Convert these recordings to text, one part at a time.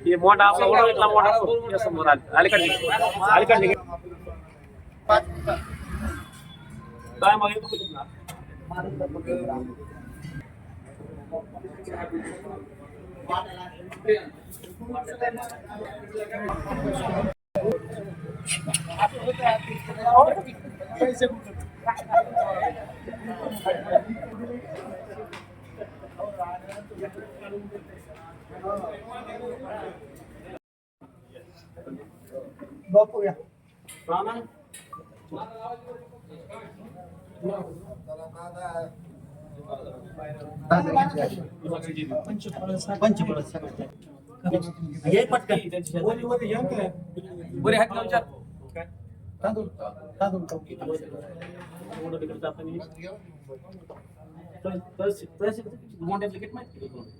ఈ మూట ఆపలో కూడా ఇట్లా మూట చేస్తాం అలికట్ అలికట్ Thank you. బాపు बरे हात का विचार तांदूळ तांदूळ मोठं तिकडे जाताना मोठ्या माहिती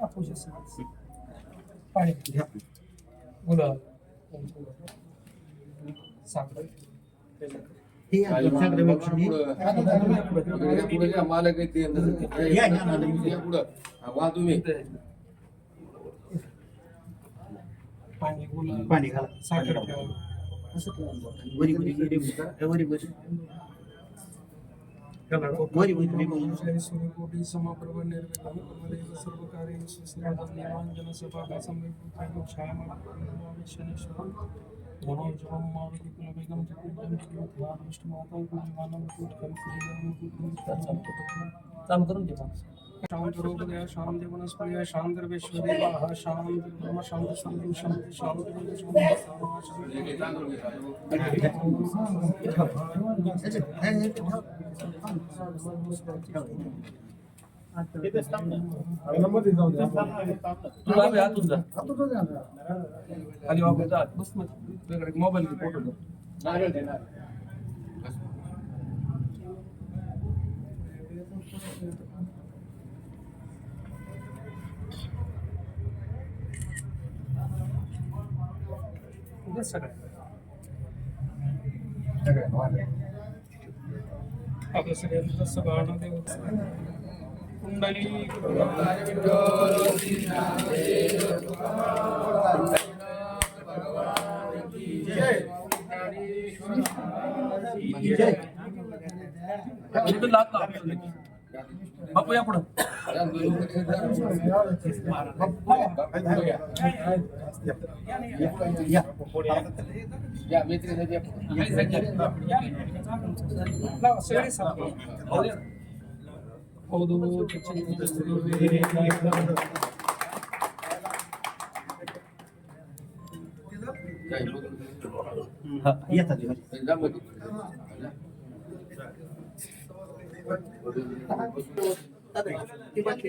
हापूस पाणी घ्या गुलाब साखर ते आमच्याकडे लक्ष्मी मला वा तुम्ही पाणी पाणी घाला साखर ठेवा असं మరి సూర్యకోటి సమప్రభ నిర్మితమదేవ సర్వకార్యేషు శ్రీమదం నిరంజన సభా సమీపం క్షామేశ్వరం మనోజవం మావికి కులవేగం చతుర్జం జీవతాం విష్ణుమాతా కులమానం కూట్కం శ్రీరామ కుటుంబం తమ కరం జపం शांतरूपदय शांति वनस्पतय शांतिर्विश्वदेवाः शांति ब्रह्म शांति शांति शांति शांति शांति शांति तू आतून जा खाली वापस जा बस मग वेगळे मोबाईल फोटो जा उगाच आपल्या सगळ्यांचा कुंडली बापू या. पुढं या मैत्री नदी येतात ती बाकी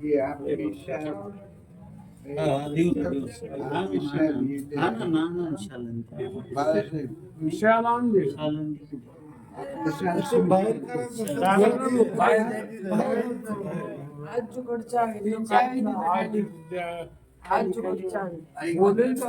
ये application विशालांदी आजूकडच्या आजूकडच्या बोलेल का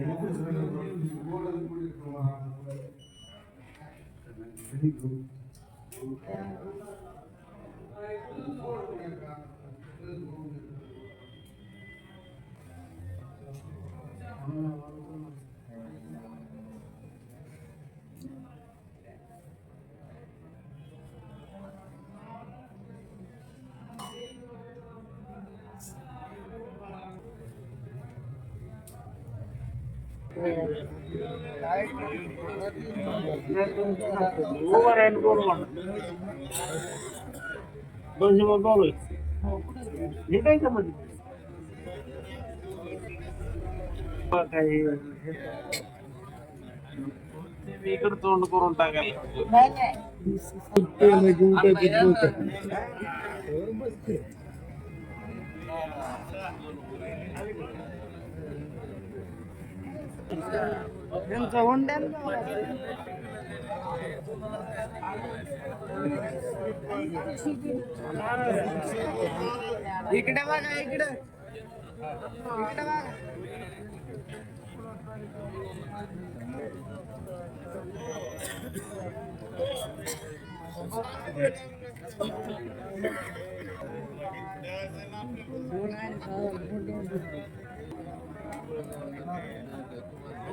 तुलसी देव. दोनशे मग बोल हे काय मध्ये काय इकडे तोंड करून टाकायला त्यांचा इकडे बघा इकडे. इकडे बघा. बापू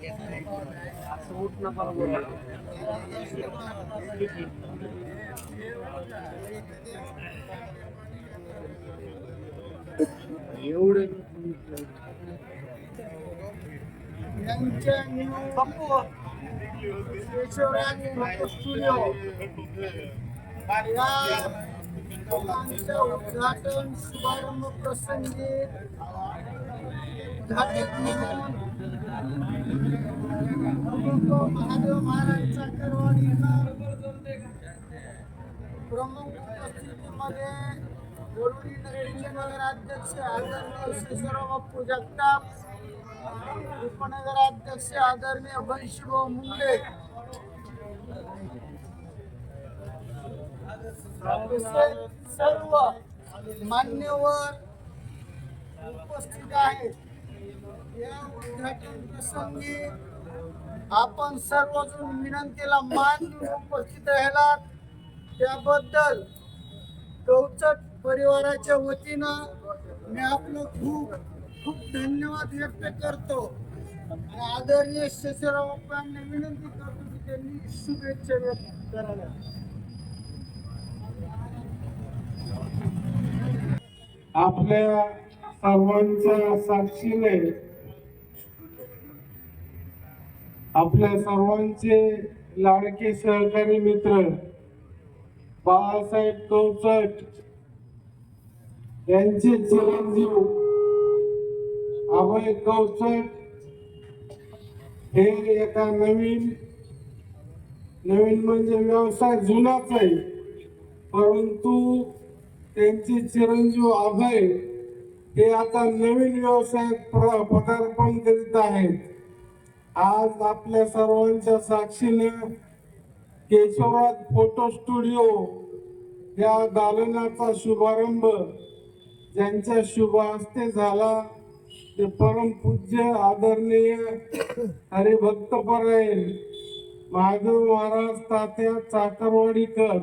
केशवराज स्टुडिओ या दुकानाच्या उद्घाटन शुभारंभ प्रसंगी महादेव महाराजचा करवाडी प्रमुख उपस्थितीमध्ये नगराध्यक्ष आदरणीय शेषराव बाप्पू जगताप उपनगराध्यक्ष आदरणीय बंशीभाऊ मुंडे सर्व मान्यवर उपस्थित आहेत. या उद्घाटन प्रसंगी आपण सर्वजण विनंतीला मान देऊन उपस्थित राहिलात. त्याबद्दल गौचट परिवाराच्या वतीनं मी आपलं खूप खूप धन्यवाद व्यक्त करतो. आणि आदरणीय शेषराव बाप्पांना विनंती करतो की त्यांनी शुभेच्छा व्यक्त कराव्या. आपल्या सर्वांच्या साक्षीने आपल्या सर्वांचे लाडके सहकारी मित्र बाळासाहेब कवचट यांचे चिरंजीव अभय कौचट हे एका नवीन नवीन म्हणजे व्यवसाय जुनाच आहे. परंतु त्यांचे चिरंजीव अभय हे आता नवीन व्यवसायात पदार्पण करीत आहेत. आज आपल्या सर्वांच्या साक्षीने केशवराज फोटो स्टुडिओ या दालनाचा शुभारंभ ज्यांचा शुभ हस्ते झाला ते परम पूज्य आदरणीय हरिभक्तपरायण महादेव महाराज तात्या चाकरवाडीकर.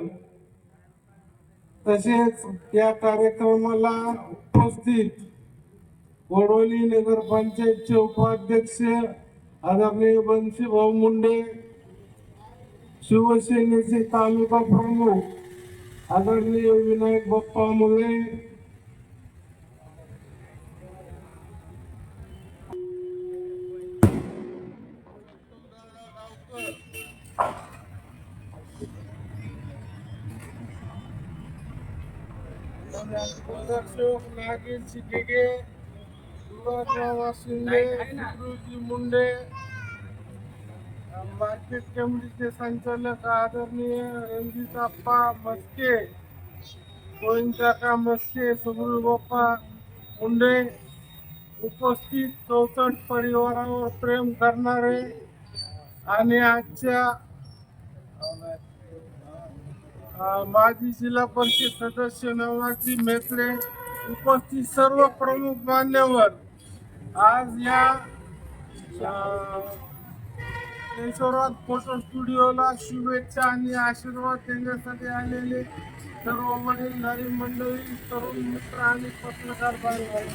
तसेच या कार्यक्रमाला उपस्थित वडोली नगरपंचायतचे उपाध्यक्ष आदरणीय बंशीभाऊ मुंडे शिवसेनेचे तालुका प्रमुख आदरणीय विनायक बाप्पा मुले नगरसेवक नागेश चिकेगे शिंदे गुरुजी मुंडे मार्केट कमिटीचे संचालक आदरणीय रणजित आप्पा मस्के गोविंदाका मस्के सुगुरू बाप्पा मुंडे उपस्थित चौसष्ट परिवारावर प्रेम करणारे आणि आजच्या माजी जिल्हा परिषद सदस्य नवनाथजी मेत्रे उपस्थित सर्व प्रमुख मान्यवर. आज या केशवराज फोटो स्टुडिओला शुभेच्छा आणि आशीर्वाद देण्यासाठी आलेले सर्व वडीलधारी मंडळी तरुण मित्र आणि पत्रकार बांधव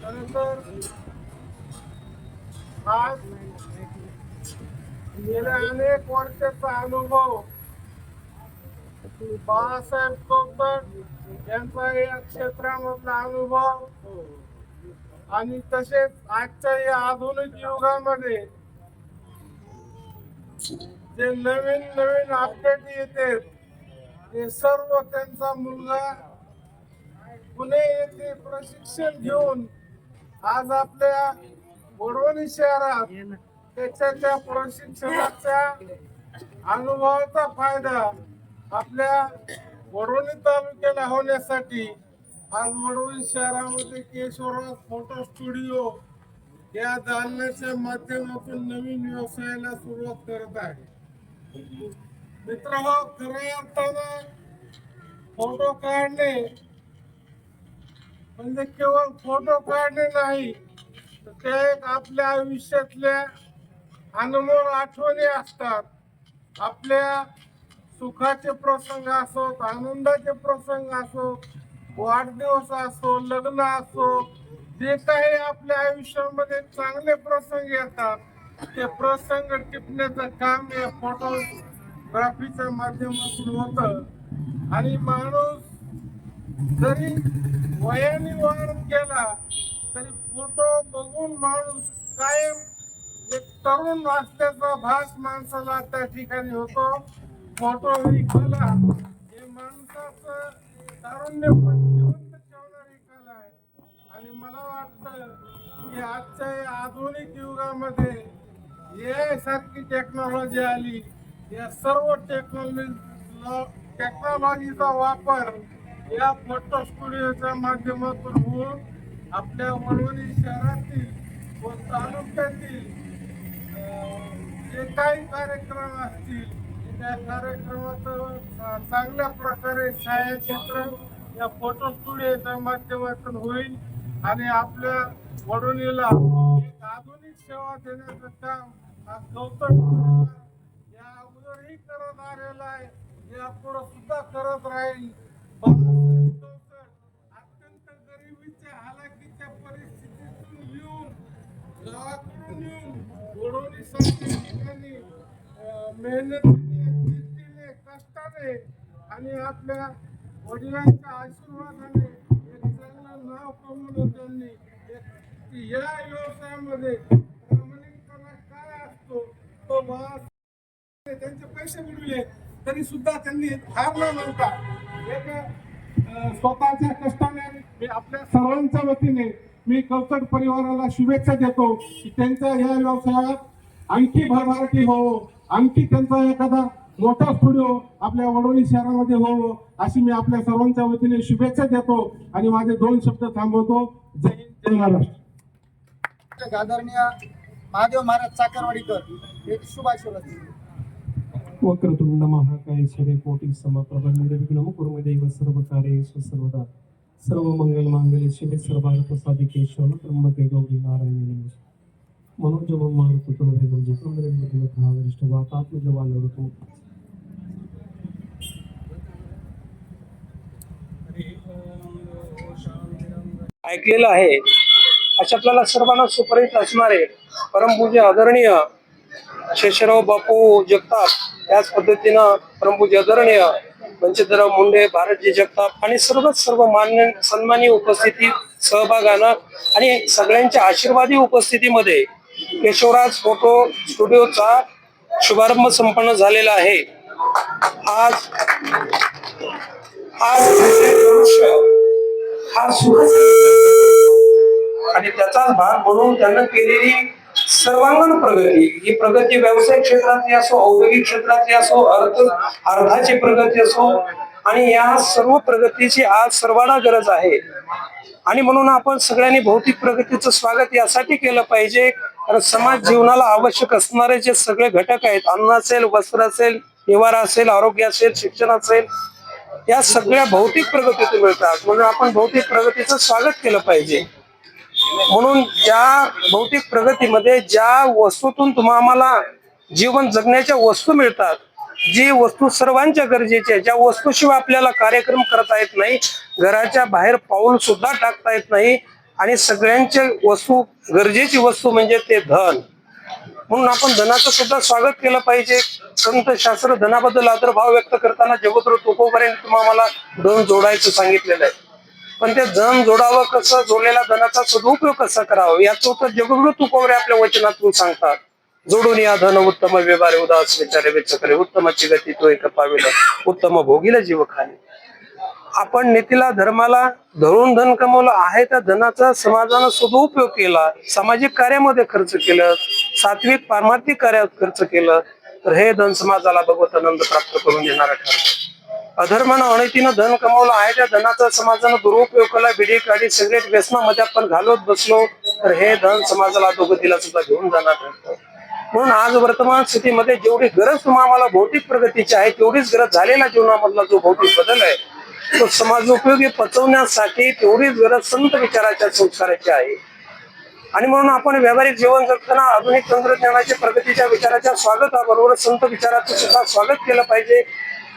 त्यानंतर आज गेल्या अनेक वर्षाचा अनुभव बाळासाहेब कोकण यांचा या क्षेत्रामधला अनुभव. आणि तसेच आजच्या या आधुनिक युगामध्ये जे नवीन नवीन अपडेट येते ते सर्व त्यांचा मुलगा पुणे येथे प्रशिक्षण घेऊन आज आपल्या वडवणी शहरात त्याच्या त्या प्रशिक्षणाच्या अनुभवाचा फायदा आपल्या वडवणी तालुक्याला होण्यासाठी आज वडवणी शहरामध्ये केशवराज फोटो स्टुडिओ या दालनाच्या माध्यमातून नवीन व्यवसायाला सुरुवात करत आहे. मित्र हो खऱ्या अर्थानं फोटो काढणे म्हणजे केवळ फोटो काढणे नाही तर ते एक आपल्या आयुष्यातल्या अनमोल आठवणी असतात. आपल्या सुखाचे प्रसंग असोत आनंदाचे प्रसंग असो वाढदिवस असो लग्न असो जे काही आपल्या आयुष्यामध्ये चांगले प्रसंग येतात ते प्रसंग टिपण्याचं काम या फोटोग्राफीच्या माध्यमातून होतं. आणि माणूस जरी वयाने वाढत गेला तरी फोटो बघून माणूस कायम एक तरुण असल्याचा भास माणसाला त्या ठिकाणी होतो. फोटो ही कला हे माणसाचं तारुण्य पण जिवंत ठेवणारी कला आहे. आणि मला वाटतं की आजच्या या आधुनिक युगामध्ये ए सारखी टेक्नॉलॉजी आली. या सर्व टेक्नॉलॉजी टेक्नॉलॉजीचा वापर या फोटो स्टुडिओच्या माध्यमातून होऊन आपल्या वडवणी शहरातील व तालुक्यातील जे काही कार्यक्रम असतील त्या कार्यक्रमाचं चांगल्या प्रकारे छायाचित्र या फोटो स्टुडिओच्या माध्यमातून होईल आणि आपल्या वडवणीला एक आधुनिक सेवा देण्याचं काम हा गौतम परिवार या अगोदरही करत आलेला आहे. यापुढे सुद्धा करत राहील. चौकट अत्यंत गरिबीच्या हालाकीच्या परिस्थितीतून येऊन गावाकडून येऊन वडवणीसाठी ठिकाणी मेहनतीने जिद्दीने कष्टाने आणि आपल्या वडिलांच्या आशीर्वादाने एक चांगलं नाव कमवलं त्यांनी. की या व्यवसायामध्ये प्रामाणिकपणा काय असतो तो बाळा त्यांचे पैसे मिळवले तरी सुद्धा त्यांनी हार नव्हता एक स्वतःच्या कष्टाने मी आपल्या सर्वांच्या वतीने मी कवचट परिवाराला शुभेच्छा देतो की त्यांच्या या व्यवसायात आणखी भरभराटी हो आणखी त्यांचा एखादा मोठा स्टुडिओ आपल्या वडोली शहरामध्ये हो अशी मी आपल्या सर्वांच्या वतीने शुभेच्छा देतो आणि माझे दोन शब्द थांबवतो. जय हिंद जय महाराष्ट्र. आदरणीय महादेव महाराज चाकरवाडीकर एक शुभाशीर्वाद वक्रतुंड महाकाय सूर्य कोटी समप्रभ निर्विघ्न कुर्मदैव सर्व कार्य सर्वदा. सर्व मंगल मांगल्य शिवे सर्वार्थ साधिके शरण त्र्यंबके गौरी नारायणी मनोजव मारुत तुलवे गुंजे सुंदर मधुर वरिष्ठ ऐकलेलं आहे. अशा आपल्याला सर्वांना सुपरिचित असणारे परमपूज्य आदरणीय शेषराव बापू जगताप त्याच पद्धतीनं परमपूज्य आदरणीय वंचितराव मुंडे भारतजी जगताप आणि सर्वच सर्व मान्य सन्मानी उपस्थिती सहभागानं आणि सगळ्यांच्या आशीर्वादी उपस्थितीमध्ये केशवराज फोटो स्टुडिओचा शुभारंभ संपन्न झालेला आहे. आज आज हा सुख आणि त्याचाच भाग म्हणून त्यांना केलेली सर्वांगण प्रगती. ही प्रगती व्यवसाय क्षेत्रातली असो औद्योगिक क्षेत्रातली असो अर्थ अर्थाची प्रगती असो आणि या सर्व प्रगतीची आज सर्वांना गरज आहे. आणि म्हणून आपण सगळ्यांनी भौतिक प्रगतीचं स्वागत यासाठी केलं पाहिजे. कारण समाज जीवनाला आवश्यक असणारे जे सगळे घटक आहेत अन्न असेल वस्त्र असेल निवारा असेल आरोग्य असेल शिक्षण असेल या सगळ्या भौतिक प्रगतीतून मिळतात. म्हणून आपण भौतिक प्रगतीचं स्वागत केलं पाहिजे. म्हणून या भौतिक प्रगतीमध्ये ज्या वस्तूतून तुम्हाला जीवन जगण्याच्या वस्तू मिळतात जी वस्तू सर्वांच्या गरजेची आहे ज्या वस्तूशिवाय आपल्याला कार्यक्रम करता येत नाही घराच्या बाहेर पाऊल सुद्धा टाकता येत नाही आणि सगळ्यांचे वस्तू गरजेची वस्तू म्हणजे ते धन. म्हणून आपण धनाचं सुद्धा स्वागत केलं पाहिजे. संत शास्त्र धनाबद्दल आदरभाव व्यक्त करताना जगोत्र तुकोपर्यंत तुम्हाला धन जोडायचं सांगितलेलं आहे. पण ते धन जोडावं कसं जोडलेल्या धनाचा सदुपयोग कसा करावा याचं उत्तर जगद्र तुकोवरे आपल्या वचनातून सांगतात. जोडून या धन उत्तम व्यवहारे उदास विचारे वेचकरे उत्तमाची गती तो एक पाविल उत्तम भोगीला जीव खाणे. आपण नीतीला धर्माला धरून धन कमवलं आहे त्या धनाचा समाजानं सदुपयोग केला. सामाजिक कार्यामध्ये खर्च केलं. सात्विक पारमार्थिक कार्यात खर्च केलं. तर हे धन समाजाला भगवत आनंद प्राप्त करून देणार ठरलं. अधर्मानं अनैतीनं धन कमवलं आहे त्या धनाचा समाजानं दुरुपयोग केला. बिडी काढी सिगरेट व्यसनामध्ये आपण घालवत बसलो तर हे धन समाजाला दोघतीला सुद्धा घेऊन जाणार ठरतं म्हणून आज वर्तमान स्थितीमध्ये जेवढी गरज तुम्हाला भौतिक प्रगतीची आहे तेवढीच गरज झालेला जीवनामधला जो भौतिक बदल आहे तो समाज उपयोगी पचवण्यासाठी तेवढीच गरज संत विचाराच्या संस्काराची आहे. आणि म्हणून आपण व्यावहारिक जीवन जगताना आधुनिक तंत्रज्ञानाच्या प्रगतीच्या विचाराच्या स्वागताबरोबर संत विचाराचं सुद्धा स्वागत केलं पाहिजे.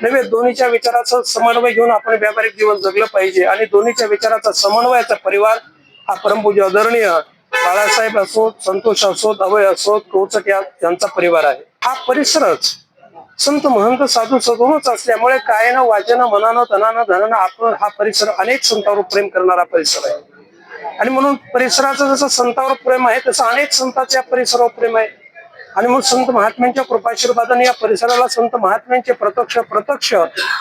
नव्हे दोन्हीच्या विचाराचा समन्वय घेऊन आपण व्यावहारिक जीवन जगलं पाहिजे. आणि दोन्हीच्या विचाराचा समन्वयाचा परिवार हा परमपूज्य आदरणीय बाळासाहेब असोत संतोष असोत अभय असोत कौचक यांचा परिवार आहे. हा परिसरच संत महंत साधू सगुणच असल्यामुळे कायनं वाचनं मनानं धनानं धनानं आपण हा परिसर अनेक संतांवर प्रेम करणारा परिसर आहे. आणि म्हणून परिसराचं जसं संतावर प्रेम आहे तसं अनेक संतांच्या परिसरावर प्रेम आहे. आणि म्हणून संत महात्म्यांच्या कृपाशीर्वादाने या परिसराला संत महात्म्यांचे प्रत्यक्ष प्रत्यक्ष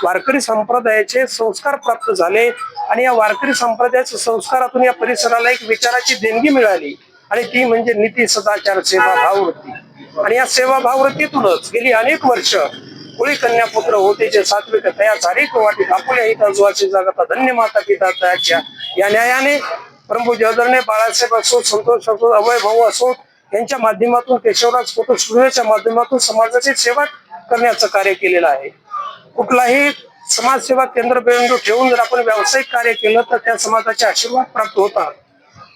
वारकरी संप्रदायाचे संस्कार प्राप्त झाले. आणि या वारकरी संप्रदायाच्या संस्कारातून या परिसराला एक विचाराची देणगी मिळाली. आणि ती म्हणजे नीती सदाचार सेवा भाववृत्ती. आणि या सेवा भाववृत्तीतूनच गेली अनेक वर्ष कुळी कन्यापुत्र होते जे सात्विक तया चारिक वाटी आपुल्या हिता जुवाची जागा धन्य माता पिता तयाच्या या न्यायाने परमपूज्य आदरणीय बाळासाहेब असोत संतोष असोत अभय भाऊ असोत यांच्या माध्यमातून केशवराज फोटो स्टुडिओच्या माध्यमातून समाजाची सेवा करण्याचं कार्य केलेलं आहे. कुठलाही समाजसेवा केंद्र बिंदू ठेवून जर आपण व्यावसायिक कार्य केलं तर त्या समाजाचे आशीर्वाद प्राप्त होतात.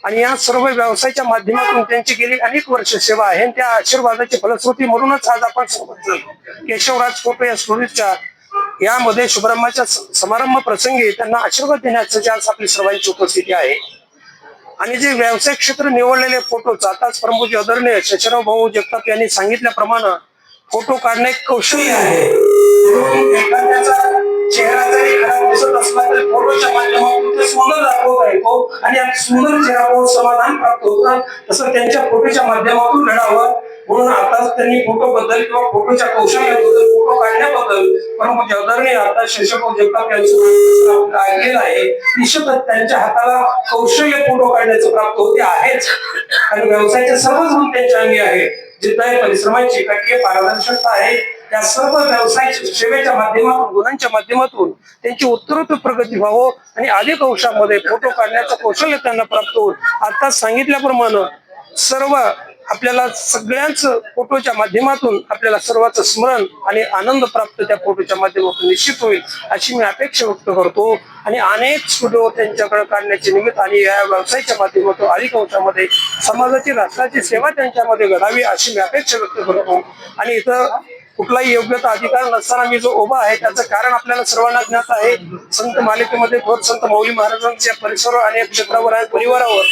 आणि या सर्व व्यवसायाच्या माध्यमातून त्यांची गेली अनेक वर्ष सेवा आहे. आणि त्या आशीर्वादाची फलश्रुती म्हणूनच आज आपण सोबत केशवराज फोटो या स्टुडिओच्या यामध्ये शुभारंभाच्या समारंभ प्रसंगी त्यांना आशीर्वाद देण्याची जे आज आपली सर्वांची उपस्थिती आहे. आणि जे व्यवसाय क्षेत्र निवडलेले फोटो आताच प्रमुख आदरणीय शशराव भाऊ जगताप यांनी सांगितल्याप्रमाणे फोटो काढणे कौशल्य आहे. सुंदर दाखवता येतो आणि या सुंदर चेहऱ्यावर समाधान प्राप्त होतं. तसं त्यांच्या फोटोच्या माध्यमातून घडावं म्हणून आता त्यांनी फोटो बद्दल किंवा फोटोच्या कौशल्याबद्दल फोटो काढण्याबद्दल परंतु जगदारने आता शशाभाऊ जगताप यांचं ऐकलेलं आहे. निश्चितच त्यांच्या हाताला कौशल्य फोटो काढण्याचं प्राप्त होते आहेच. आणि व्यवसायाचे सर्वच गुण त्यांच्या अंगी आहे जिद्द आहे परिश्रमाची कटी पारदर्शकता आहे त्या सर्व व्यवसाय सेवेच्या माध्यमातून गुणांच्या माध्यमातून त्यांची उत्तरोत्तर प्रगती व्हावं आणि अधिक अंशामध्ये फोटो काढण्याचं कौशल्य त्यांना प्राप्त होईल आता सांगितल्याप्रमाणे सर्व आपल्याला सगळ्यांच फोटोच्या माध्यमातून आपल्याला सर्वांचं स्मरण आणि आनंद प्राप्त त्या फोटोच्या माध्यमातून निश्चित होईल अशी मी अपेक्षा व्यक्त करतो. आणि अनेक स्टुडिओ त्यांच्याकडे काढण्याचे निमित्त आणि या व्यवसायाच्या माध्यमातून अधिक अंशामध्ये समाजाची राष्ट्राची सेवा त्यांच्यामध्ये घडावी अशी मी अपेक्षा व्यक्त करतो. आणि इथं कुठलाही योग्यता अधिकार नसताना मी जो उभा आहे त्याचं कारण आपल्याला सर्वांना ज्ञात आहे. संत मालिकेमध्ये थोर संत माऊली महाराजांच्या परिसरावर आणि क्षेत्रावर आणि परिवारावर.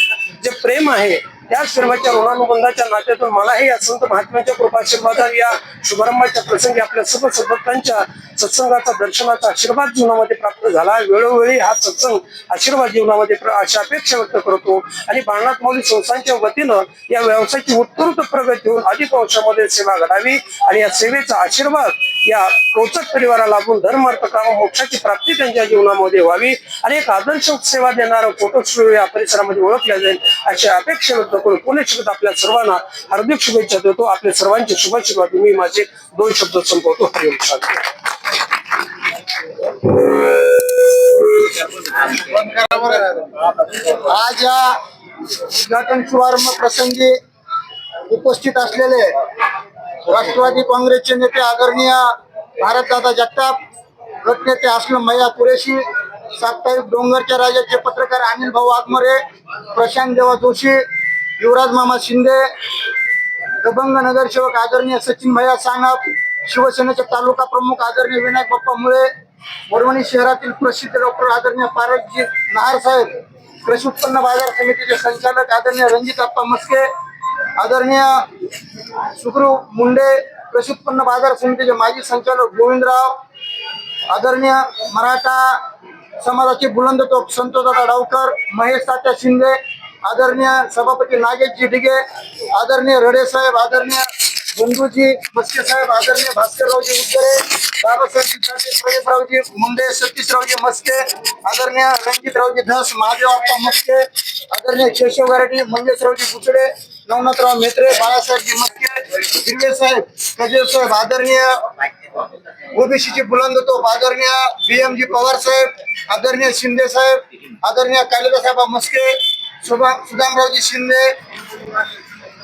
जे प्रेम आहे त्या सर्वांच्या ऋणानुबंधाच्या नात्यातून मलाही या संत महात्म्याच्या कृपाशीर्वादात या शुभारंभाच्या प्रसंगी आपल्या सर्व सदस्यांच्या सत्संगाचा दर्शनाचा आशीर्वाद जीवनामध्ये प्राप्त झाला. वेळोवेळी हा सत्संग आशीर्वाद जीवनामध्ये प्र- अशी अपेक्षा व्यक्त करतो. आणि बाळनाथ मौली संस्थांच्या वतीनं या व्यवसायाची उत्कृष्ट प्रगती होऊन अधिक अंशामध्ये सेवा घडावी आणि या सेवेचा आशीर्वाद या कोचक परिवाराला आपण धर्म अर्थ काम मोक्षाची प्राप्ती त्यांच्या जीवनामध्ये व्हावी आणि एक आदर्श सेवा देणारा फोटो स्टुडिओ या परिसरामध्ये ओळखल्या जाईल अशी अपेक्षा व्यक्त करून पुणे शब्द आपल्या सर्वांना हार्दिक शुभेच्छा देतो. आपल्या सर्वांची शुभाशीर्वाद मी माझे दोन शब्द संपवतो. हरिओम शांती आज या उद्घाटन शुभारंभ प्रसंगी उपस्थित असलेले राष्ट्रवादी काँग्रेसचे नेते आदरणीय भारतदादा जगताप गटनेते असलम भैया कुरेशी साप्ताहिक डोंगरच्या राजाचे पत्रकार अनिल भाऊ आगमरे प्रशांत देवा जोशी युवराज मामा शिंदे दबंग नगरसेवक आदरणीय सचिन भैया सानप शिवसेनेचे तालुका प्रमुख आदरणीय विनायक बाप्पा मुळे वरवणी शहरातील प्रसिद्ध डॉक्टर आदरणीय पारसजी नहार साहेब कृषी उत्पन्न बाजार समितीचे संचालक आदरणीय रणजित अप्पा मस्के आदरणीय सुखरू मुंडे कृषी उत्पन्न बाजार समितीचे माजी संचालक गोविंदराव आदरणीय मराठा समाजाचे बुलंद तोप संतोषदादा डावकर महेश तात्या शिंदे आदरणीय सभापती नागेशजी डिगे आदरणीय रडे साहेब आदरणीय बंधूजी मस्के साहेब आदरणीय भास्कररावजी उद्गरे बाबासाहेब मुंडे सतीशरावजी मस्के आदरणीय रणजितरावजी धस महादेव आप्पा मस्के आदरणीय केशव गारडी मंगेशरावजी कुचडे नवनाथराव मेत्रे बाळासाहेब मस्के हिरवे साहेब कजेल साहेब आदरणीय ओबीसीचे बुलंद तो आदरणीय बीएमजी पवार साहेब आदरणीय शिंदे साहेब आदरणीय कालिदासाहेब मस्के सुभा सुदामरावजी शिंदे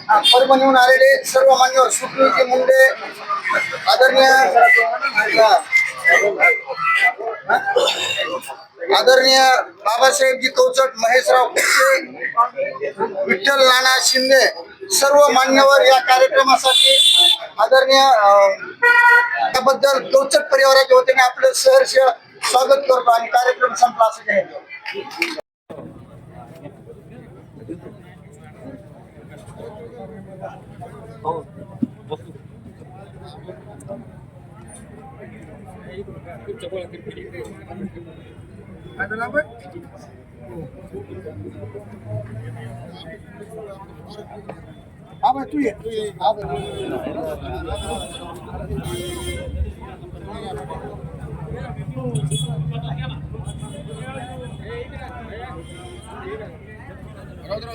परभणीहून आलेले सर्व मान्यवर सुखवीजी मुंडे आदरणीय आदरणीय बाबासाहेबजी कौचट महेशराव कुटे विठ्ठल नाना शिंदे सर्व मान्यवर या कार्यक्रमासाठी आदरणीय अं, त्याबद्दल कौचट परिवाराच्या वतीने आपलं सहर्ष स्वागत करतो आणि कार्यक्रम संपला असं जाहीर बा, तू ये तू ये हा बा. राहू दे,